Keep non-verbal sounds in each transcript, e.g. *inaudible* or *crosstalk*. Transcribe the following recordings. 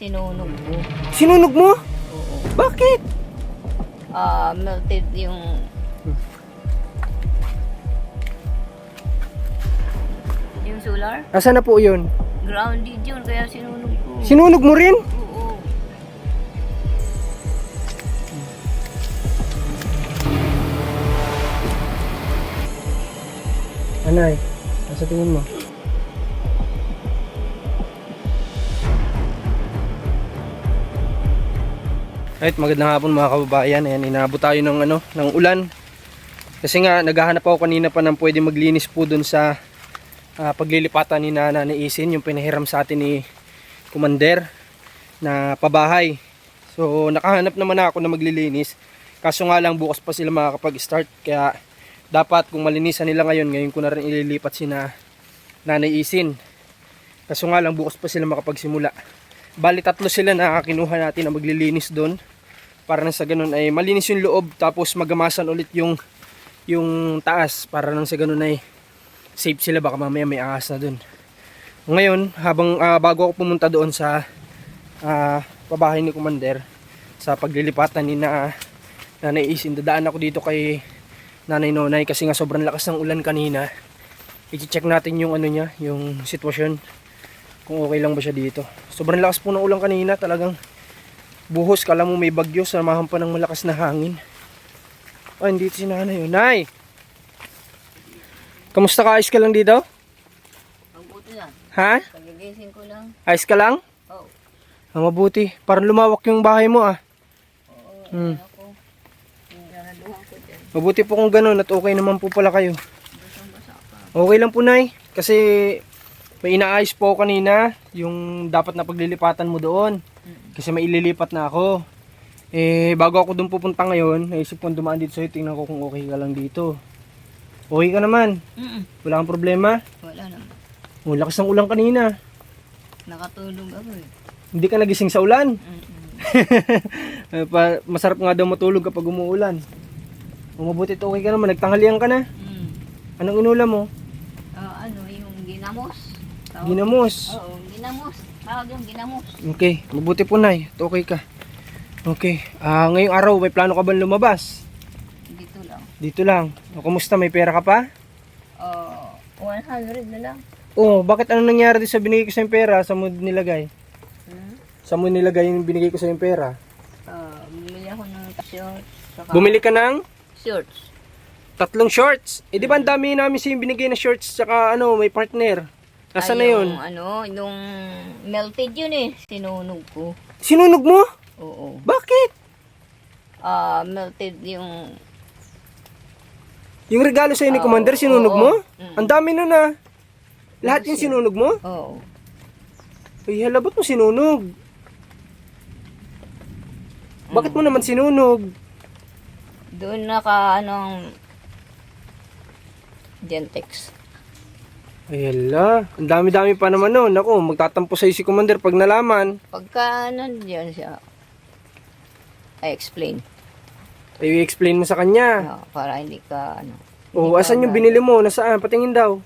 Sinunog ko. Sinunog mo? Oo. Bakit? Ah, melted yung... Yung solar? Asa na po yun? Grounded yun, kaya sinunog ko. Sinunog mo rin? Oo. Anay, asa tingin mo? Right, magandang hapon mga kababayan. Ayan, inabot tayo ng, ano, ng ulan. Kasi nga, naghahanap ako kanina pa ng pwede maglinis po dun sa ah, paglilipatan ni Nana ni Isin, yung pinahiram sa atin ni Commander na pabahay. So, nakahanap naman ako na maglilinis. Kaso nga lang, bukas pa sila makakapag-start. Kaya, dapat kung malinisan nila ngayon, ngayon ko na rin ililipat si na Nanay Isin. Kaso nga lang, bukas pa sila makapagsimula. Bali, tatlo sila na kinuha natin na maglilinis doon. Para nang sa ganun ay malinis yung loob, tapos magamasan ulit yung yung taas para nang sa ganun ay safe sila baka mamaya may ahas na doon. Ngayon, habang ah, bago ako pumunta doon sa ah, pabahay ni Commander sa paglilipatan ni na Nanay Isin, dadaan ako dito kay Nanay Nonay kasi nga sobrang lakas ng ulan kanina. I-check natin yung ano niya, yung sitwasyon kung okay lang ba siya dito. Sobrang lakas po ng ulan kanina, talagang buhos, kala mo may bagyo, samahan pa ng malakas na hangin. Ay, hindi si nanay yun. Nay! Kamusta ka? Ayos ka lang dito? Mabuti na. Ha? Pagigising ko lang. Ayos ka lang? Oo. Ah, mabuti. Parang lumawak yung bahay mo ah. Oo. Hmm. Ako. Yung ganaduhan ko dyan. Mabuti po kung ganun at okay naman po pala kayo. Okay lang po, Nay. Kasi may inaayos po kanina yung dapat na paglilipatan mo doon. Kasi may ililipat na ako. Eh, bago ako doon pupunta ngayon, naisip kong dumaan dito sa'yo, tingnan ko kung okay ka lang dito. Okay ka naman. Mm Wala kang problema. Wala naman. Oh, lakas ng ulan kanina. Nakatulog ako eh. Hindi ka nagising sa ulan. Mm-mm. *laughs* Masarap nga daw matulog kapag umuulan. O mabuti ito, okay ka naman. Nagtanghalian ka na. Mm. Anong inulam mo? Ah, ano, yung ginamos. Tawag- Ginamos. Oo, ginamos. Tawag yung ginamos. Okay, mabuti po nay. At Okay ka. Okay. Ah, ngayong araw may plano ka ba lumabas? Dito lang. Dito lang. O, kumusta? May pera ka pa? Ah, 100 na lang. Oh, bakit ano nangyari din sa binigay ko sa yung pera? Sa mo nilagay? Hmm? Sa mo nilagay yung binigay ko sa yung pera? Ah, bumili ako ng shorts. Saka Bumili ka ng shorts. tatlong shorts. Eh di ba ang dami namin sa yung binigay na shorts saka ano, may partner. Nasaan na yun? Ano, yung melted yun eh. Sinunog ko. Sinunog mo? Oo. Bakit? Ah, melted yung... Yung regalo sa'yo ni Oo, Commander, sinunog oo. mo? Mm. Ang dami nun ah. Lahat yung sinunog mo? Oo. Ay, hala, ba't mo sinunog? Bakit mo naman sinunog? Doon naka, anong... Gentex. Ay, hala. Ang dami-dami pa naman nun. Ako, magtatampo sa'yo si Commander pag nalaman. Pagka nandiyan siya, I explain. Ay, explain mo sa kanya. Ah, para hindi ka, ano, O, asan yung binili mo? Nasaan? Patingin daw.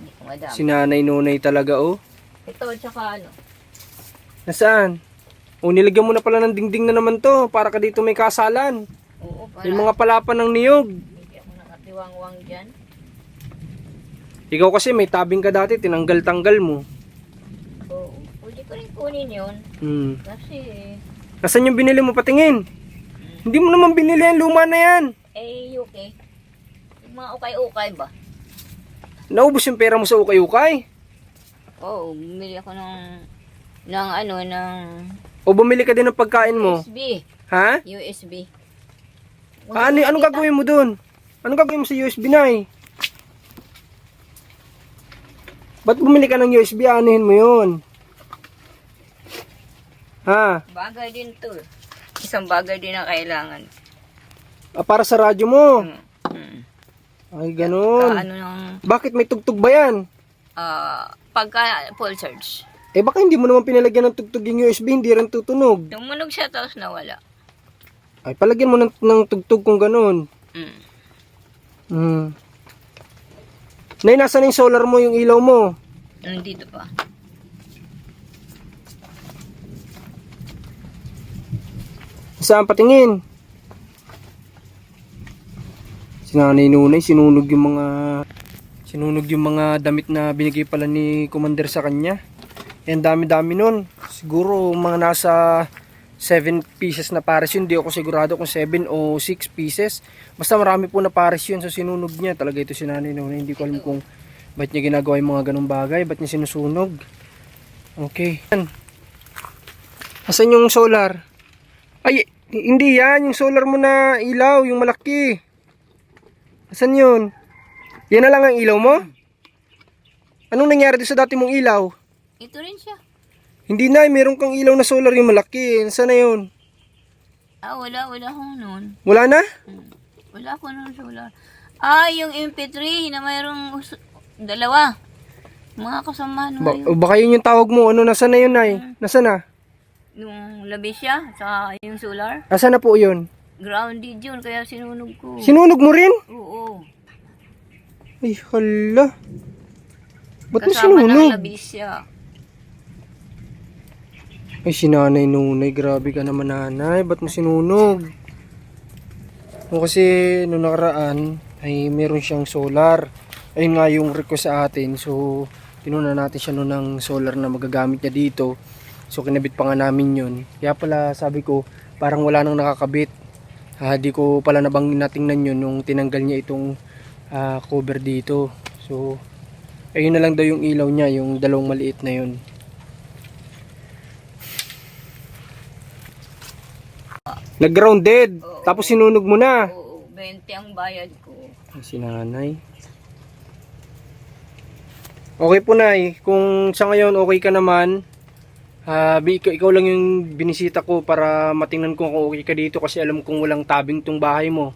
hindi ko madami. Si nanay nunay talaga, oh. Ito, tsaka ano, Nasaan? O, nilagyan mo na pala ng dingding na naman to. Para ka dito may kasalan. oo, para Yung mga palapan ng niyog. hindi ako nakatiwang-wang dyan. Ikaw kasi may tabing ka dati, tinanggal-tanggal mo. Oo, pwede ko rin kunin yun. Hmm. Kasi, Nasaan yung binili mo? Patingin. Hindi mo naman binili yan. Luma na yan. eh, UK. Yung mga ukay-ukay ba? Naubos yung pera mo sa ukay-ukay. Oo, bumili ako ng, ng ano, ng O bumili ka din ng pagkain mo. USB. Ha? USB. Ah, Ano, anong gagawin mo dun? Anong gagawin mo sa USB na eh? Ba't bumili ka ng USB? Anuhin mo yun? Ha? Bagay din to. Isang bagay din na kailangan. Ah, para sa radyo mo? Mm. Mm. Ay, Ka, ganun. ano ng, Bakit may tugtog ba yan? ah, pagka full charge. Eh baka hindi mo naman pinalagyan ng tugtog yung USB, hindi rin tutunog. Tumunog siya tapos nawala. Ay, palagyan mo ng, ng tugtog kung ganun. Mm. Hmm. Nay, nasa na yung solar mo, yung ilaw mo? Nandito pa. Saan patingin? Si Nanay Nunay, sinunog yung mga sinunog yung mga damit na binigay pala ni Commander sa kanya. Yan dami-dami nun. Siguro mga nasa 7 pieces na pares yun. Di ako sigurado kung 7 o 6 pieces. Basta marami po na pares yun. So sinunog niya. Talaga ito si Nanay Nunay. Hindi ko alam kung ba't niya ginagawa yung mga ganong bagay. Ba't niya sinusunog. Okay. Asan yung solar? Ay, hindi yan. Yung solar mo na ilaw, yung malaki. Asan yun? Yan na lang ang ilaw mo? Anong nangyari sa dati mong ilaw? Ito rin siya. Hindi na, meron kang ilaw na solar yung malaki. Saan na yun? Ah, wala, wala akong noon. Wala na? Hmm. Wala ako noon solar. Ah, yung MP3 na mayroong dalawa. Mga kasama Ba- na o baka yun yung tawag mo. Ano, nasa na yun, Nay? Nasa na? Yung labisya, sa yung solar. Asa na po yun? Grounded yun, kaya sinunog ko. Sinunog mo rin? Oo. Ay, hala. Ba't mo Kasama ng sinunog? labisya. Ay, si nanay nunay. Grabe ka naman nanay. Ba't mo sinunog? O kasi, nung nakaraan, ay meron siyang solar. Ayun nga yung request sa atin. So, tinuna natin siya nun ng solar na magagamit niya dito. So, kinabit pa nga namin yun. Kaya pala, sabi ko, parang wala nang nakakabit. Ah, di ko pala nabang natingnan yun nung tinanggal niya itong ah, cover dito. So, ayun na lang daw yung ilaw niya, yung dalawang maliit na yun. Nag-grounded. Oo. Tapos sinunog mo na. Oo, 20 ang bayad ko. Si nanay. Okay po nay, kung sa ngayon okay ka naman, ah, bi- ikaw, ikaw lang yung binisita ko para matingnan ko kung okay ka dito kasi alam kong walang tabing tong bahay mo.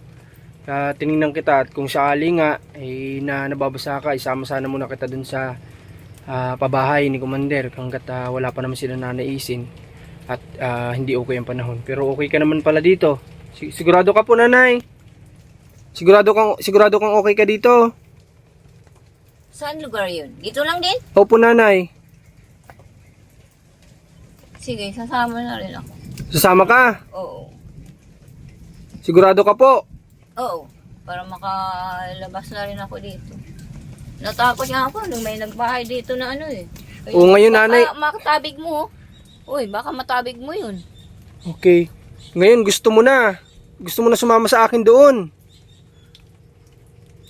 Kaya tiningnan kita at kung sakali nga ay na nababasa ka, isama sana muna kita dun sa ah, pabahay ni Commander hanggat ah, wala pa naman sila nanaisin at ah, hindi okay ang panahon. Pero okay ka naman pala dito. Si- sigurado ka po nanay. Sigurado kang sigurado kang okay ka dito. Saan lugar yun? Dito lang din? Opo nanay. Sige, sasama na rin ako. Sasama ka. Oo. Sigurado ka po. Oo. Para makalabas na rin ako dito. Natakot nga ako nung may nagbahay dito na ano eh. Ay, Oo, ngayon, nanay. Makatabig mo. Oh. Uy, baka matabig mo yun. Okay. Ngayon gusto mo na. Gusto mo na sumama sa akin doon.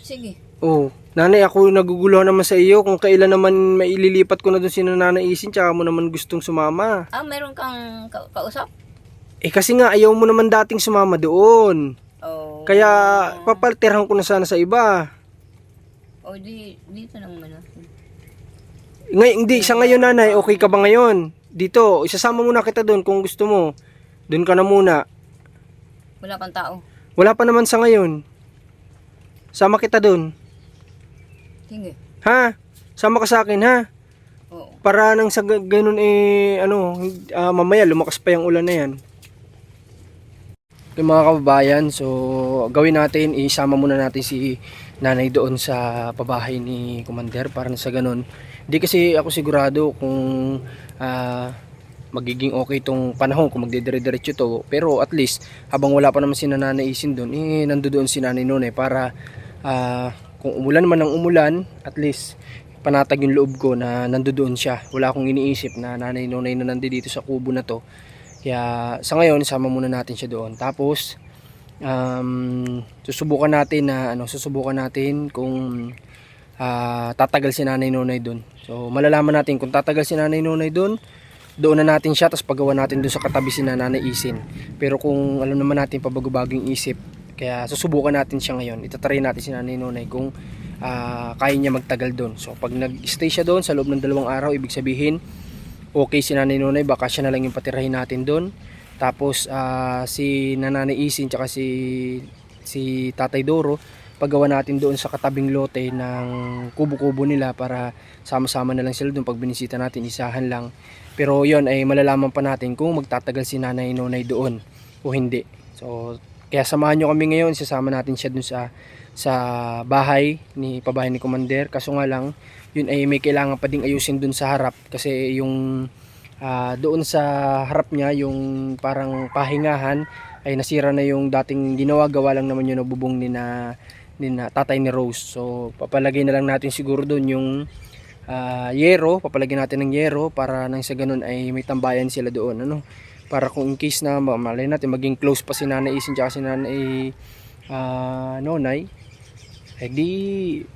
Sige. Oh, nanay ako nagugulo naman sa iyo kung kailan naman maililipat ko na doon si Nanay Isin tsaka mo naman gustong sumama. Ah, meron kang ka- kausap? Eh kasi nga ayaw mo naman dating sumama doon. Oo. Kaya papalterhan ko na sana sa iba. O di, dito naman ako. Ngay hindi, sa ngayon nanay, okay ka ba ngayon? Dito, isasama muna kita doon kung gusto mo. Doon ka na muna. Wala pang tao. Wala pa naman sa ngayon. Sama kita doon. Sige. Ha? Sama ka sa akin ha? Oo. Para nang sa ga- ganun eh, ano, ah, mamaya lumakas pa yung ulan na yan. Yung mga kababayan, so gawin natin, isama muna natin si nanay doon sa pabahay ni Commander para sa ganun. Hindi kasi ako sigurado kung ah, magiging okay itong panahon kung magdidire-diretso to. Pero at least, habang wala pa naman si nanay Isin doon, eh, nandoon si nanay noon eh, para ah, kung umulan man ng umulan, at least panatag yung loob ko na nandoon siya. Wala akong iniisip na nanay nonay na nandito dito sa kubo na to. Kaya sa ngayon, sama muna natin siya doon. Tapos, um, susubukan natin na ano, susubukan natin kung ah, tatagal si nanay nonay doon. So, malalaman natin kung tatagal si nanay nonay doon, doon na natin siya, tapos pagawa natin doon sa katabi si nanay isin. Pero kung alam naman natin pabago-bagong isip, kaya susubukan natin siya ngayon. Itatry natin si nanay nonay kung ah, kaya niya magtagal doon. So pag nag-stay siya doon sa loob ng dalawang araw, ibig sabihin okay si Nanay Nonay, baka siya na lang yung patirahin natin doon. Tapos ah, si Nanay Isin tsaka si si Tatay Doro, paggawa natin doon sa katabing lote ng kubo-kubo nila para sama-sama na lang sila doon pag binisita natin, isahan lang. Pero yon ay malalaman pa natin kung magtatagal si Nanay Nonay doon o hindi. So kaya samahan nyo kami ngayon, sasama natin siya doon sa sa bahay ni pabahay ni Commander kaso nga lang yun ay may kailangan pa ding ayusin dun sa harap kasi yung ah, doon sa harap niya yung parang pahingahan ay nasira na yung dating ginawa gawa lang naman yun ng bubong ni na, ni tatay ni Rose. So papalagay na lang natin siguro doon yung ah, yero. Papalagay natin ng yero para nang sa ganun ay may tambayan sila doon ano? Para kung in case na ma- malay natin maging close pa si Nanay Isin tsaka si Nanay ah, Nonay eh di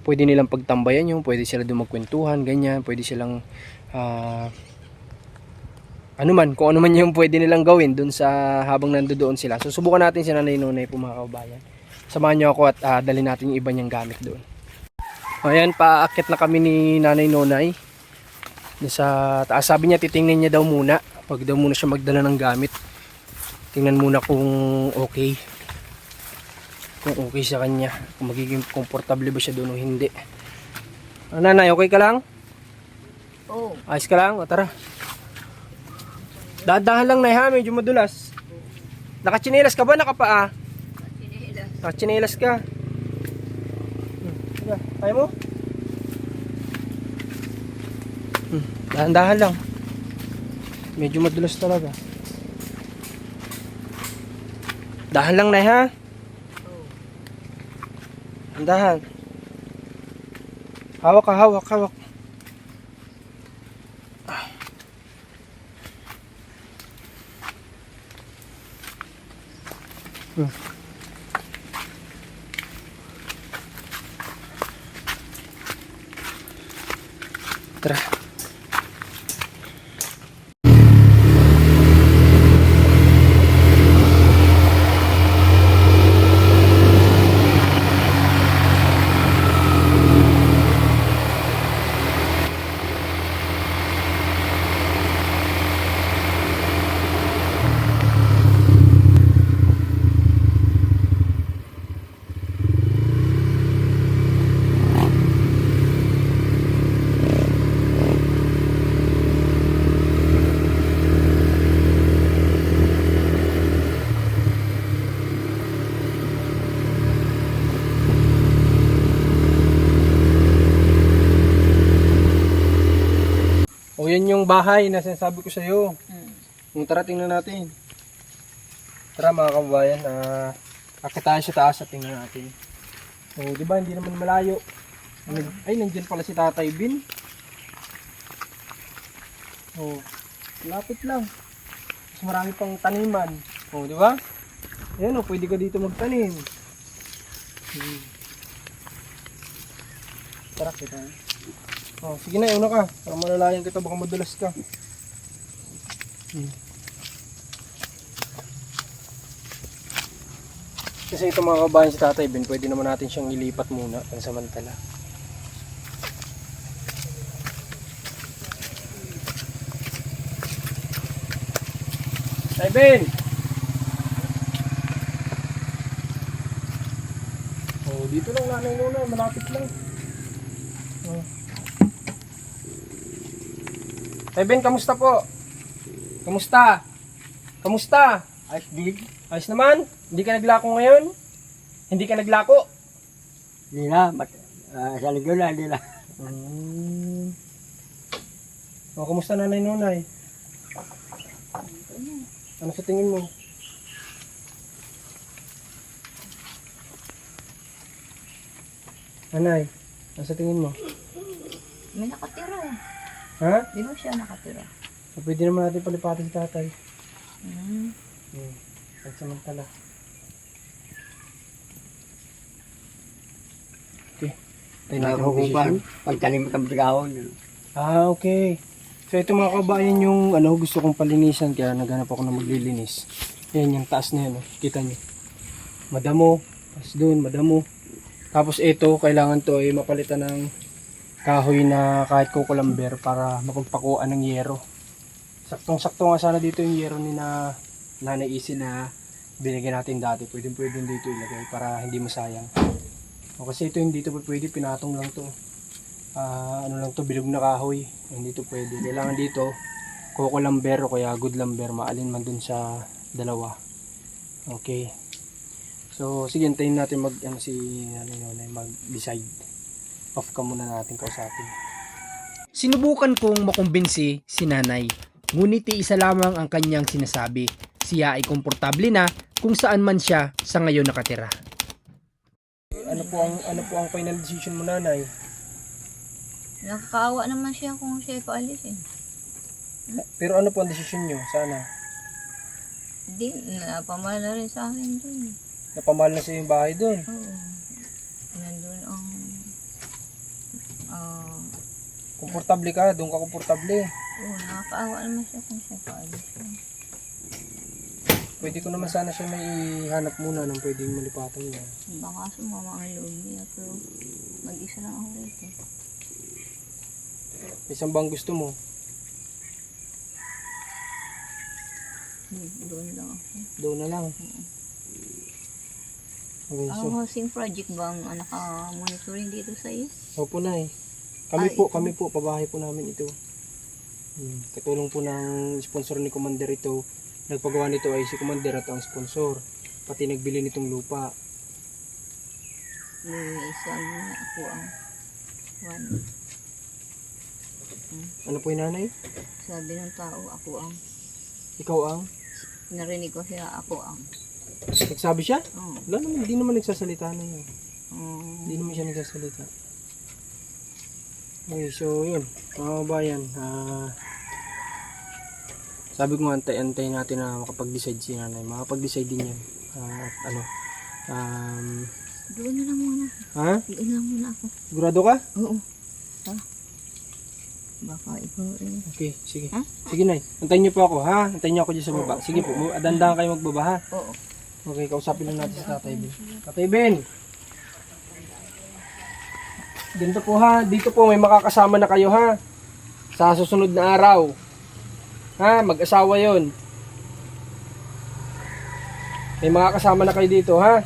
pwede nilang pagtambayan yung pwede sila doon magkwentuhan ganyan. Pwede silang ah, ano man kung ano man yung pwede nilang gawin doon sa habang nandoon sila. So subukan natin si Nanay Nonay po mga kababayan samahan niyo ako at ah, dali natin yung iba niyang gamit doon. Ayan paakit na kami ni Nanay Nonay. Sa taas. Sabi niya titingnan niya daw muna. Pag daw muna siya magdala ng gamit. Tingnan muna kung okay. Kung okay sa kanya. Kung magiging komportable ba siya doon o hindi. Ah, nanay okay ka lang? Oo. ayos ka lang? o tara. Dadahan lang nay ha? Medyo madulas. Nakachinelas ka ba? Nakapaa? Nakachinelas ka Hmm, tara, kaya mo? Hmm, dahan-dahan lang medyo madulas talaga dahan lang nay ha Oo. Andahan. Hawak ka, hawak, hawak. Tara. Yung bahay na sinasabi ko sa iyo. Yung tara tingnan natin. Tara mga kababayan, ah akit tayo sa taas at tingnan natin. O, di ba hindi naman malayo. Nag- Ay, nandiyan pala si Tatay Bin. O, lapit lang. Mas marami pang taniman. O, di ba? Ayan o, pwede ka dito magtanim. Hmm. Tara, kita. Oh, sige na, una ka. Para malalayan kita, baka madulas ka. Hmm. Kasi ito mga kabayan si Tatay Ben, pwede naman natin siyang ilipat muna pansamantala. Tay Ben! Oh, dito lang nanay muna, malapit lang. Oh. Ben, kamusta po? Kamusta? Kamusta? Ayos din. Ayos naman? Hindi ka naglako ngayon? Hindi ka naglako? Hindi na. Mat, ah, sa linggo na, hindi na. Hmm. O, kumusta nanay nunay? Ano sa tingin mo? Nanay, ano sa tingin mo? May nakatira. eh. Ha? Di ba siya nakatira? O, pwede naman natin palipatin si tatay. Hmm. Hmm. Pagsamantala. Okay. Tayo natin Nakukupan. mag-decision. Pagtanim ka magkahon. Ah, okay. So ito mga kabayan yung ano gusto kong palinisan kaya naghanap ako ng maglilinis. Yan yung taas na yan, oh. kita niyo. Madamo, tapos doon madamo. Tapos ito kailangan to ay mapalitan ng kahoy na kahit kukulamber para mapagpakuan ng yero. Saktong-sakto nga sana dito yung yero ni na Nanay Isi na binigyan natin dati. Pwede pwede dito ilagay para hindi masayang. O kasi ito hindi to pwede, pinatong lang to ah, ano lang to bilog na kahoy hindi to pwede kailangan dito coco lamber o kaya good lamber maalin man dun sa dalawa okay so sige hintayin natin mag ano si ano yun mag decide off ka muna natin kausapin sinubukan kong makumbinsi si nanay Ngunit isa lamang ang kanyang sinasabi. Siya ay komportable na kung saan man siya sa ngayon nakatira. Ano po ang ano po ang final decision mo nanay? Nakakaawa naman siya kung siya paalisin. Pero ano po ang desisyon nyo? Sana. Hindi, napamahal na rin sa akin dun. Napamahal na sa yung bahay doon. Oo. Nandun ang... ah Komportable ka, doon ka komportable. Oo, nakakaawa naman siya kung siya paalisin. Pwede ko naman sana siya may ihanap muna ng pwedeng malipatan niya. Baka sumama ang loob niya, pero mag-isa lang ako rito. Isang bang gusto mo? Hmm, Doon lang ako. Doon na lang. Okay, so. Ang housing project ba ang ah, naka-monitoring dito sa iyo? Opo na eh. Kami Ay, po, ito. kami po, pabahay po namin ito. Hmm. Katulong po ng sponsor ni Commander ito. Nagpagawa nito ay si Commander at ang sponsor. Pati nagbili nitong lupa. May isang ako ang one. Ano po yung nanay? Sabi ng tao, ako ang Ikaw ang? narinig ko siya, ako ang. Nagsabi siya? Oh, Wala naman, hindi naman nagsasalita na yun. oh, Hindi naman siya nagsasalita. Okay, so yun. Mga kabayan, ah... sabi ko nga, antay-antay natin na makapag-decide si nanay. Makapag-decide din yan. Ah, at ano, um, doon na lang muna. ha? Doon na muna ako. Sigurado ka? Oo. Ha? Baka ikaw rin. Okay, sige. Ha? Sige, Nay. Antayin niyo po ako, ha? Antayin niyo ako dyan sa baba. Sige po, dandahan kayo magbaba, ha? Oo. Okay, kausapin lang natin si Tatay Ben. Tatay Ben! Ganito po ha, dito po may makakasama na kayo ha. Sa susunod na araw. Ha, mag-asawa yon. May makakasama na kayo dito ha.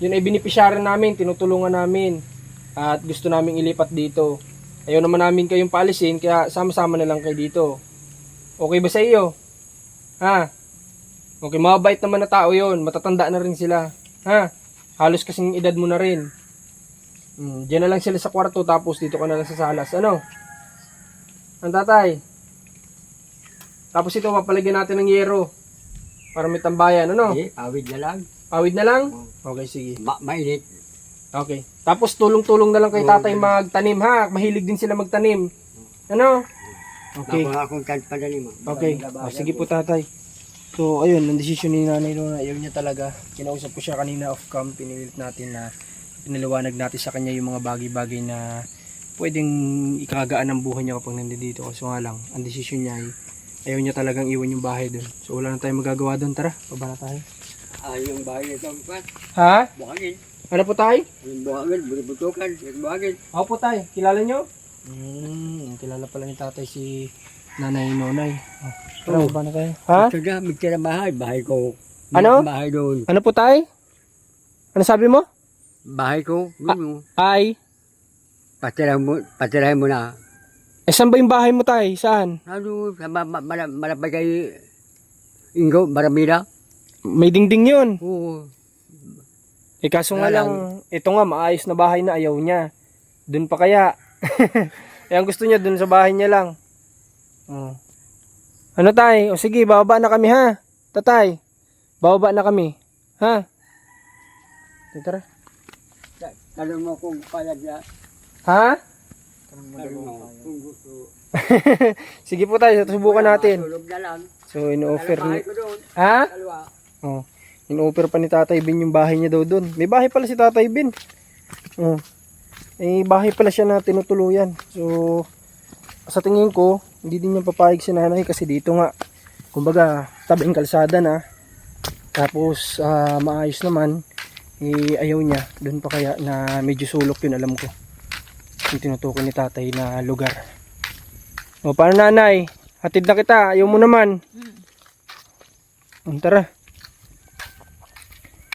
Yun ay binipisyara namin, tinutulungan namin. At gusto namin ilipat dito. Ayaw naman namin kayong paalisin, kaya sama-sama na lang kayo dito. Okay ba sa iyo? Ha? Okay, mabait naman na tao yon, matatanda na rin sila. Ha? Halos kasing edad mo na rin. Hmm, diyan na lang sila sa kwarto tapos dito ka na lang sa salas. Ano? Ang tatay. Tapos ito papalagyan natin ng yero. Para may tambayan. Ano? Eh, awid na lang. Pawid na lang? Okay, sige. Ma mainit. Okay. Tapos tulong-tulong na lang kay tatay magtanim ha. Mahilig din sila magtanim. Ano? Okay. Nga akong kan padalim. Okay. O, sige po tatay. So, ayun, ang desisyon ni Nanay Luna, ayaw niya talaga. Kinausap ko siya kanina off cam, pinilit natin na pinaliwanag natin sa kanya yung mga bagay-bagay na pwedeng ikagaan ng buhay niya kapag nandito. So nga lang, ang desisyon niya ay ayaw niya talagang iwan yung bahay doon. So wala na tayong magagawa doon. Tara, baba na tayo. Ah, yung bahay ito. Ha? Buhangin. Ano po tayo? Yung buhangin. Butukan. Yung buhangin. Ako po tayo. Kilala niyo? Hmm, kilala pala ni tatay si Nanay Nonay. Oh, tara, Oo. baba na tayo. Ha? Ito na, may tira bahay. Bahay ko. Ano? Bahay doon. Ano po tayo? Ano sabi mo? Bahay ko. Yun, Ay, Patirahin mo, patirahin mo na. eh saan ba yung bahay mo tayo? Saan? Ano, sa ma, ma, mala- malapit kay Ingo, Maramida. May dingding yun. Oo. Eh kaso nga Wala lang, ito nga maayos na bahay na ayaw niya. Doon pa kaya. *laughs* eh ang gusto niya doon sa bahay niya lang. Oh. Ano tay? O sige, bababa na kami ha. Tatay, bababa na kami. Ha? Tara. Tanong mo kung kaya niya. Ha? Tanong mo kung gusto. *laughs* Sige po tayo, subukan natin. Tulog na lang. So, in-offer ni... Ha? Dalawa. Oh. In-offer pa ni Tatay Bin yung bahay niya daw doon. May bahay pala si Tatay Bin. Oh. Eh, bahay pala siya na tinutuluyan. So, sa tingin ko, hindi din niya papayag si nanay kasi dito nga, kumbaga, tabing kalsada na. Tapos, ah, maayos naman. Eh, ayaw niya. Doon pa kaya na medyo sulok yun, alam ko. Yung tinutukoy ni tatay na lugar. O, paano nanay? Hatid na kita. Ayaw mo naman. Hmm. Tara.